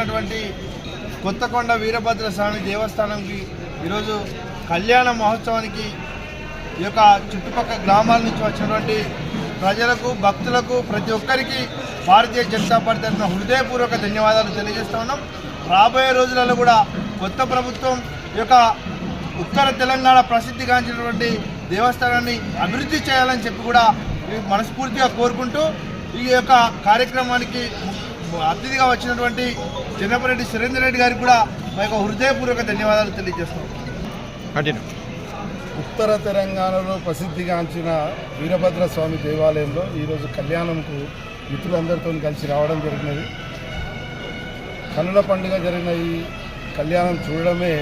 ఉన్నటువంటి కొత్తకొండ వీరభద్ర స్వామి దేవస్థానంకి ఈరోజు కళ్యాణ మహోత్సవానికి ఈ యొక్క చుట్టుపక్కల గ్రామాల నుంచి వచ్చినటువంటి ప్రజలకు భక్తులకు ప్రతి ఒక్కరికి భారతీయ జనతా పార్టీ తరఫున హృదయపూర్వక ధన్యవాదాలు తెలియజేస్తూ ఉన్నాం. రాబోయే రోజులలో కూడా కొత్త ప్రభుత్వం ఈ యొక్క ఉత్తర తెలంగాణ ప్రసిద్ధిగాంచినటువంటి దేవస్థానాన్ని అభివృద్ధి చేయాలని చెప్పి కూడా ఈ మనస్ఫూర్తిగా కోరుకుంటూ ఈ యొక్క కార్యక్రమానికి అతిథిగా వచ్చినటువంటి చిన్నపరెడ్డి సురేందర్ రెడ్డి గారికి కూడా మా యొక్క హృదయపూర్వక ధన్యవాదాలు తెలియజేస్తాం ఉత్తర తెలంగాణలో ప్రసిద్ధిగాంచిన వీరభద్ర స్వామి దేవాలయంలో ఈరోజు కళ్యాణంకు మిత్రులందరితో కలిసి రావడం జరిగినది. కన్నుల పండుగ జరిగిన ఈ కళ్యాణం చూడడమే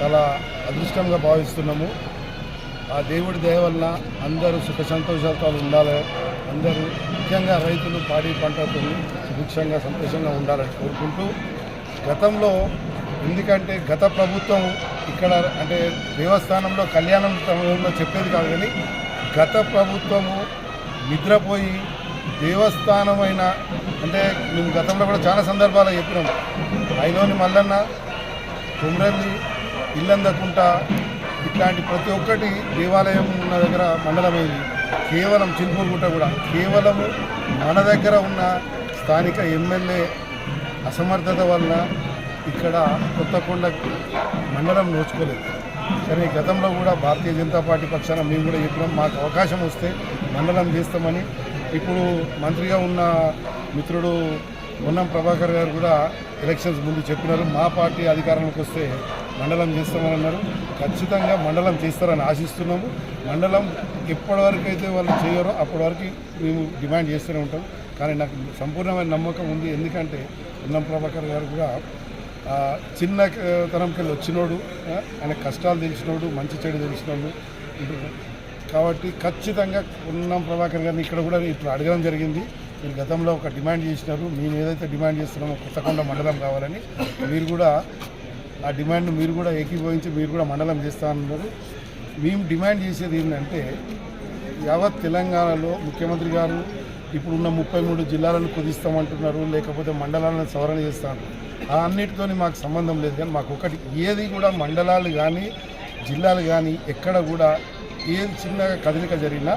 చాలా అదృష్టంగా భావిస్తున్నాము. ఆ దేవుడి దయ వలన అందరూ సుఖ సంతోషాలతో ఉండాలి. అందరూ ముఖ్యంగా రైతులు పాడి పంటతో సుభిక్షంగా సంతోషంగా ఉండాలని కోరుకుంటూ గతంలో ఎందుకంటే గత ప్రభుత్వం ఇక్కడ అంటే దేవస్థానంలో కళ్యాణం సమయంలో చెప్పేది కాదు కానీ గత ప్రభుత్వము నిద్రపోయి దేవస్థానమైన అంటే మేము గతంలో కూడా చాలా సందర్భాలు చెప్పినాం. ఐలోని మల్లన్న కుమ్రల్లి ఇల్లందకుంట ఇట్లాంటి ప్రతి ఒక్కటి దేవాలయం ఉన్న దగ్గర మండలమైంది. కేవలం చిలుపూరుగుట్ట కూడా. కేవలము మన దగ్గర ఉన్న స్థానిక ఎమ్మెల్యే అసమర్థత వలన ఇక్కడ కొత్తకొండ మండలం నోచుకోలేదు. కానీ గతంలో కూడా భారతీయ జనతా పార్టీ పక్షాన మేము కూడా చెప్పినాం మాకు అవకాశం వస్తే మండలం చేస్తామని. ఇప్పుడు మంత్రిగా ఉన్న మిత్రుడు ఉన్నం ప్రభాకర్ గారు కూడా ఎలక్షన్స్ ముందు చెప్పినారు మా పార్టీ అధికారంలోకి వస్తే మండలం చేస్తామని అన్నారు. ఖచ్చితంగా మండలం చేస్తారని ఆశిస్తున్నాము. మండలం ఎప్పటివరకు అయితే వాళ్ళు చేయరో అప్పటి వరకు మేము డిమాండ్ చేస్తూనే ఉంటాం. కానీ నాకు సంపూర్ణమైన నమ్మకం ఉంది. ఎందుకంటే ఉన్నం ప్రభాకర్ గారు కూడా చిన్న తరంకెళ్ళి వచ్చినోడు ఆయన కష్టాలు తెలిసినోడు మంచి చెడు తెలిసినోడు కాబట్టి ఖచ్చితంగా ఉన్నం ప్రభాకర్ గారిని ఇక్కడ కూడా ఇప్పుడు అడగడం జరిగింది. మీరు గతంలో ఒక డిమాండ్ చేసినారు. మేము ఏదైతే డిమాండ్ చేస్తున్నామో కొత్తకొండ మండలం కావాలని మీరు కూడా ఆ డిమాండ్ మీరు కూడా ఏకీభవించి మీరు కూడా మండలం చేస్తానన్నారు మేము డిమాండ్ చేసేది ఏంటంటే యావత్ తెలంగాణలో ముఖ్యమంత్రి గారు ఇప్పుడున్న ముప్పై మూడు జిల్లాలను కుదిస్తామంటున్నారు లేకపోతే మండలాలను సవరణ చేస్తాను ఆ అన్నిటితోని మాకు సంబంధం లేదు. కానీ మాకు ఒకటి ఏది కూడా మండలాలు కానీ జిల్లాలు కానీ ఎక్కడ కూడా ఏది చిన్నగా కదలిక జరిగినా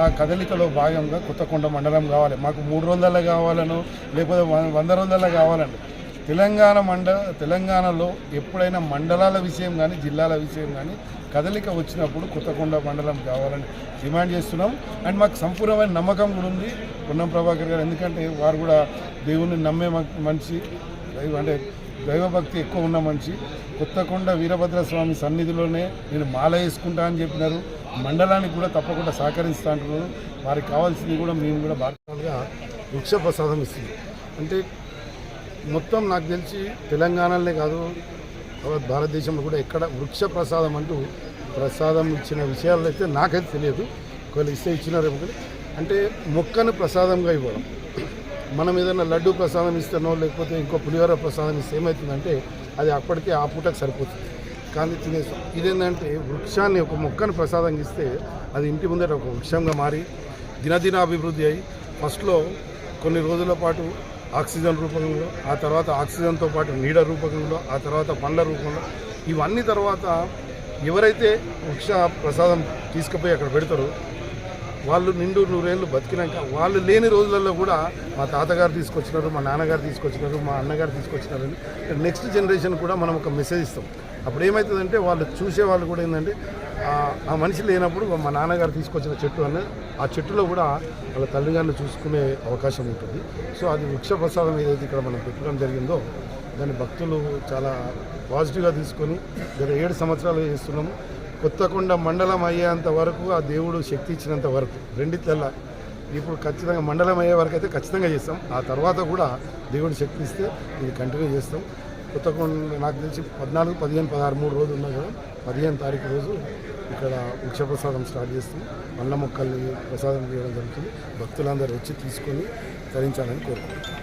ఆ కదలికలో భాగంగా కొత్తకొండ మండలం కావాలి. మాకు మూడు వందల కావాలను లేకపోతే వంద వందల కావాలండి తెలంగాణ మండ తెలంగాణలో ఎప్పుడైనా మండలాల విషయం కానీ జిల్లాల విషయం కానీ కదలిక వచ్చినప్పుడు కొత్తకొండ మండలం కావాలని డిమాండ్ చేస్తున్నాం. అండ్ మాకు సంపూర్ణమైన నమ్మకం కూడా ఉంది పొన్నం ప్రభాకర్ గారు. ఎందుకంటే వారు కూడా దేవుణ్ణి నమ్మే మనిషి. దైవ అంటే దైవభక్తి ఎక్కువ ఉన్న మనిషి. కొత్తకొండ వీరభద్ర స్వామి సన్నిధిలోనే నేను మాల వేసుకుంటా అని చెప్పినారు. మండలానికి కూడా తప్పకుండా సహకరిస్తా అంటున్నారు వారికి కావాల్సింది కూడా మేము కూడా భాగంగా వృక్ష ప్రసాదం ఇస్తుంది అంటే మొత్తం నాకు తెలిసి తెలంగాణలోనే కాదు భారతదేశంలో కూడా ఎక్కడ వృక్ష ప్రసాదం అంటూ ప్రసాదం ఇచ్చిన విషయాలు అయితే నాకైతే తెలియదు. ఒకవేళ ఇస్తే ఇచ్చినారు అంటే మొక్కను ప్రసాదంగా ఇవ్వడం. మనం ఏదైనా లడ్డు ప్రసాదం ఇస్తానో లేకపోతే ఇంకో పులిహోర ప్రసాదం ఇస్తే ఏమవుతుందంటే అది అప్పటికే ఆ పూటకు సరిపోతుంది. కానీ తినేస్తాం. ఇదేంటంటే వృక్షాన్ని ఒక మొక్కను ప్రసాదంగా ఇస్తే అది ఇంటి ముందర ఒక వృక్షంగా మారి దినదిన అభివృద్ధి అయ్యి ఫస్ట్లో కొన్ని రోజుల పాటు ఆక్సిజన్ రూపంలో ఆ తర్వాత ఆక్సిజన్తో పాటు నీడ రూపంలో ఆ తర్వాత పండ్ల రూపంలో ఇవన్నీ తర్వాత ఎవరైతే వృక్ష ప్రసాదం తీసుకుపోయి అక్కడ పెడతారో వాళ్ళు నిండు నూరేళ్ళు బతికినాక వాళ్ళు లేని రోజులలో కూడా మా తాతగారు తీసుకొచ్చినారు మా నాన్నగారు తీసుకొచ్చినారు మా అన్నగారు తీసుకొచ్చినారు నెక్స్ట్ జనరేషన్ కూడా మనం ఒక మెసేజ్ ఇస్తాం. అప్పుడు ఏమవుతుందంటే వాళ్ళు చూసే వాళ్ళు కూడా ఏంటంటే ఆ- మనిషి లేనప్పుడు మా నాన్నగారు తీసుకొచ్చిన చెట్టు అన్న ఆ చెట్టులో కూడా వాళ్ళ తల్లిదండ్రులు చూసుకునే అవకాశం ఉంటుంది. సో అది వృక్ష ప్రసాదం ఏదైతే ఇక్కడ మనం పెట్టడం జరిగిందో దాన్ని భక్తులు చాలా పాజిటివ్గా తీసుకొని గత ఏడు సంవత్సరాలు చేస్తున్నాము. కొత్తకొండ మండలం అయ్యేంత వరకు ఆ దేవుడు శక్తి ఇచ్చినంత వరకు రెండిట్లల్లా. ఇప్పుడు ఖచ్చితంగా మండలం అయ్యే వరకు అయితే ఖచ్చితంగా చేస్తాం. ఆ తర్వాత కూడా దేవుడు శక్తి ఇస్తే ఇది కంటిన్యూ చేస్తాం. కొత్తకొండ నాకు తెలిసి పద్నాలుగు పదిహేను పదహారు మూడు రోజులు ఉన్నాయి కదా. పదిహేను తారీఖు రోజు ఇక్కడ వృక్ష ప్రసాదం స్టార్ట్ చేస్తాం. పండ్ల మొక్కల్ని ప్రసాదం చేయడం జరుగుతుంది. భక్తులందరూ వచ్చి తీసుకొని తరించాలని కోరుకుంటున్నాం.